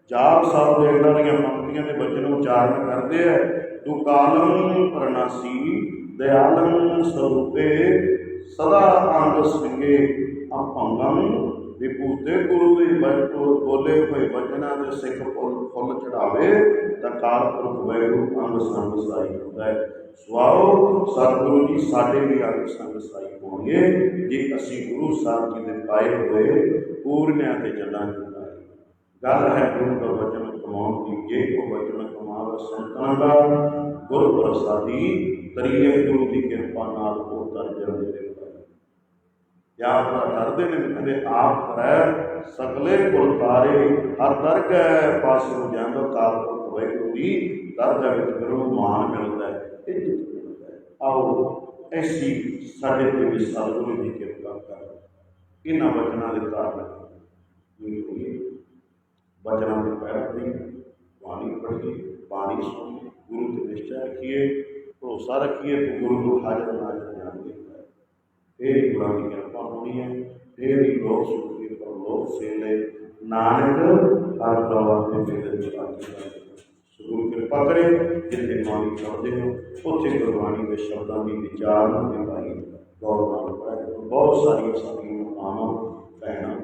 ਚਾਰ ਸਾਹਿਬ ਦੇ ਇਹਨਾਂ ਦੀਆਂ ਪੰਕਤੀਆਂ ਦੇ ਬਚਨ ਉਚਾਰਨ ਕਰਦੇ ਆ। ਤੂੰ ਕਾਲਮ ਪ੍ਰਣਾਸੀ ਦਇਆਲੰ ਸਰੂਪੇ, ਸਦਾ ਅੰਗ ਸਿੰਘੇ ਅਪੰਗੰ ਵਿਭੂਤੇ ਗੁਰੂ ਦੇ ਬਚੋ ਬੋਲੇ ਹੋਏ ਬਚਨਾਂ ਦੇ ਸਿੱਖ ਫੁੱਲ ਫੁੱਲ ਚੜਾਵੇ ਤਾਂ ਕਾਲ ਪੁਰਖ ਵੈਰੂ ਅੰਗ ਸੰਗ ਸਾਈ ਹੁੰਦਾ ਹੈ। ਸਵਾਓ ਸਤਿਗੁਰੂ ਜੀ, ਸਾਡੇ ਵੀ ਅੰਗ ਸੰਗ ਸਾਈ ਹੋਣਗੇ। ਜੇ ਅਸੀਂ ਗੁਰੂ ਸਾਹਿਬ ਜੀ ਦੇ ਪਾਏ ਹੋਏ, ਪੂਰਨਿਆਂ ਤੇ ਚੱਲਾਂਗੇ ਗੱਲ ਹੈ ਗੁਰੂ ਦਾ ਵਚਨ ਕਮਾਉਣ ਦੀ, ਜੇ ਕੋ ਵਚਨ ਕਮਾਵੇ ਸੰਤਾਂ ਦਾ, ਗੁਰ ਪ੍ਰਸਾਦੀ ਤਰੀਏ ਗੁਰੂ ਦੀ ਕਿਰਪਾ ਨਾਲ ਉਹ ਦਰਜਨ ਦੇ ਦਿੰਦਾ ਹੈ ਯਾਦ ਦਾ ਨੇ, ਕਹਿੰਦੇ ਆਪ ਕਰੈ, ਸਗਲੇ ਕੁਲ ਤਾਰੇ, ਹਰ ਦਰਗਹਿ ਪਾਸੋਂ ਜਾਂਦਾ ਕਾਲ ਪੁਰਖ ਵਾਹਿਗੁਰੂ ਦੀ, ਦਰਗਾਹ ਵਿੱਚ ਗੁਰੂ ਨੂੰ ਮਾਨ ਮਿਲਦਾ ਹੈ ਇਹ ਜਿੱਤ ਮਿਲਦਾ ਹੈ। ਆਓ, ਐਸੀ ਸਾਡੇ ਤੇ ਵੀ ਸਤਿਗੁਰੂ ਦੀ ਕਿਰਪਾ ਕਰ। ਇਹਨਾਂ ਵਚਨਾਂ ਦੇ ਕਾਰਨ ਇਹ ਹੋਈ। ਵਚਨਾਂ ਦੇ ਪੈਰ ਦੀ ਬਾਣੀ ਪੜ੍ਹੀਏ ਬਾਣੀ ਸੁਣੀਏ ਗੁਰੂ ਤੇ ਨਿਸ਼ਚੈ ਰੱਖੀਏ ਭਰੋਸਾ ਰੱਖੀਏ ਕਿ ਗੁਰੂ ਨੂੰ ਹਾਜ਼ਰ ਨਾਜ਼ਰ ਜਾਣ ਦਿੰਦਾ ਹੀ। ਗੁਰਾਂ ਦੀ ਕਿਰਪਾ ਹੋਣੀ ਹੈ ਇਹ ਹੀ ਲੋਕ ਸੁਖੀ ਪਰ ਲੋਕ ਸੇਲੇ ਨਾਨਕ, ਹਰ ਦਵਾ ਦੇ ਬੇਦਨ ਚਲਾਉਂਦੇ ਗੁਰੂ ਕਿਰਪਾ ਕਰੇ, ਜਿੱਥੇ ਬਾਣੀ ਪੜ੍ਹਦੇ ਹੋ, ਉੱਥੇ ਗੁਰਬਾਣੀ ਦੇ ਸ਼ਬਦਾਂ ਦੀ ਵਿਚਾਰ ਨੂੰ ਨਿਭਾਈ। ਗੌਰ ਨਾਲ ਪੜ੍ਹਿਆ ਬਹੁਤ ਸਾਰੀਆਂ ਸਾਡੀਆਂ ਆਵਾਂ, ਭੈਣਾਂ,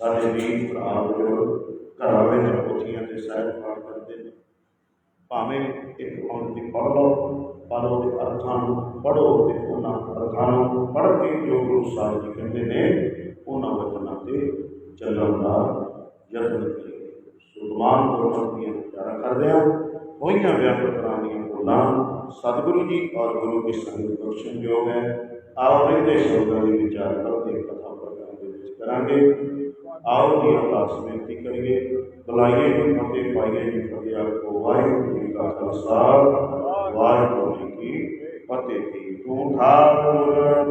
ਸਾਡੇ ਵੀਰ, ਭਰਾ ਜੋ ਘਰਾਂ ਵਿੱਚ ਕੋਠੀਆਂ ਤੇ ਸਾਹਿਬ ਪਾਠ ਕਰਦੇ ਨੇ। ਭਾਵੇਂ ਇੱਕ ਪੰਕਤੀ ਪੜ੍ਹ ਲਓ, ਪਰ ਉਹਦੇ ਅਰਥਾਂ ਨੂੰ ਪੜ੍ਹੋ ਤੇ ਉਹਨਾਂ ਅਰਥਾਂ ਨੂੰ ਪੜ੍ਹ ਕੇ ਜੋ ਗੁਰੂ ਸਾਹਿਬ ਜੀ ਕਹਿੰਦੇ ਨੇ, ਉਹਨਾਂ ਵਚਨਾਂ ਤੇ ਚੱਲਣ ਦਾ ਯਤਨ ਕਰੀਏ। ਸੁਤਮਾਨ ਗੁਰਮਤਿ ਦੀਆਂ ਵਿਚਾਰਾਂ ਕਰਦੇ ਹਾਂ। ਹੋਈਆਂ ਵਿਆਪਕ ਦੀਆਂ ਬੋਲਾਂ ਸਤਿਗੁਰੂ ਜੀ ਔਰ ਗੁਰੂ ਕੀ ਸੰਗਤ ਬਖਸ਼ਣ ਯੋਗ ਹੈ। ਆਓ ਇਹਦੇ ਸ਼ਬਦਾਂ ਦੀ ਵਿਚਾਰ ਕਰਦੇ ਕਥਾ ਪ੍ਰਕਾਸ਼ ਦੇ ਵਿੱਚ ਕਰਾਂਗੇ। ਆਓ ਜੀ ਅਰਦਾਸ ਬੇਨਤੀ ਕਰੀਏ, ਬੁਲਾਈਏ ਜੀ, ਫਤਿਹ ਪਾਈਏ ਜੀ, ਫਤਿਹ ਆਪਕੋ ਵਾਹਿਗੁਰੂ ਜੀ ਕਾ ਖਾਲਸਾ, ਵਾਹਿਗੁਰੂ ਜੀ ਕੀ ਫਤਿਹ। ਜੀ ਤੂੰ ਠਾਕੁਰ।